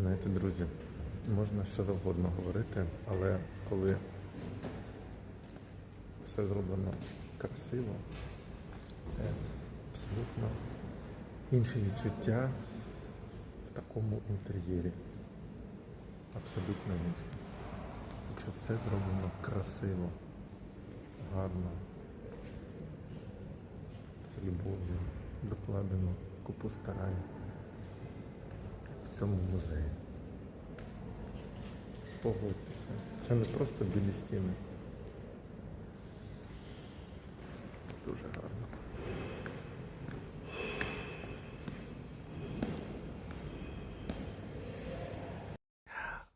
Знаєте, друзі, можна що завгодно говорити, але коли все зроблено красиво, це абсолютно інше відчуття в такому інтер'єрі. Абсолютно інше. Якщо все зроблено красиво, гарно, з любов'ю, докладено купу старань цьому музеї. Погодьтеся, це не просто білі стіни. Дуже гарно.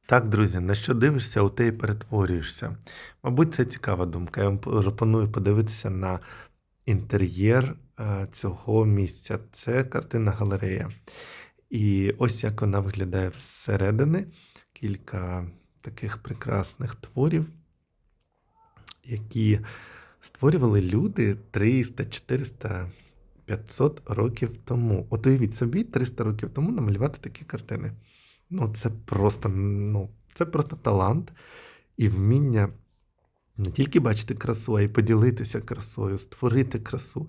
Так, друзі, на що дивишся, у те і перетворюєшся. Мабуть, це цікава думка. Я вам пропоную подивитися на інтер'єр е, цього місця. Це картина галерея. І ось як вона виглядає всередини. Кілька таких прекрасних творів, які створювали люди 300, 400, 500 років тому. От уявіть собі, 300 років тому намалювати такі картини. Ну, це просто, ну, це просто талант і вміння не тільки бачити красу, а й поділитися красою, створити красу,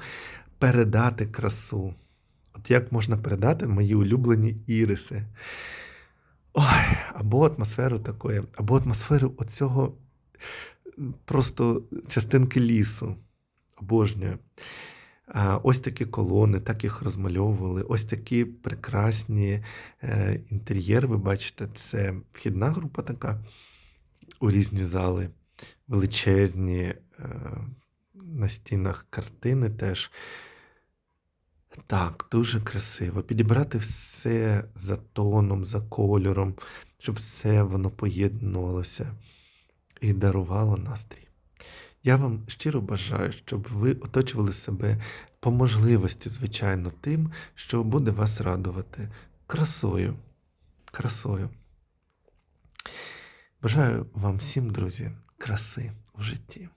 передати красу. От як можна передати мої улюблені іриси? Ой, або атмосферу такої, або атмосферу оцього просто частинки лісу. Обожнюю. Ось такі колони, так їх розмальовували. Ось такі прекрасні е, інтер'єри. Ви бачите, це вхідна група така у різні зали, величезні е, на стінах картини теж. Так, дуже красиво. Підібрати все за тоном, за кольором, щоб все воно поєднувалося і дарувало настрій. Я вам щиро бажаю, щоб ви оточували себе по можливості, звичайно, тим, що буде вас радувати красою. Красою. Бажаю вам всім, друзі, краси в житті.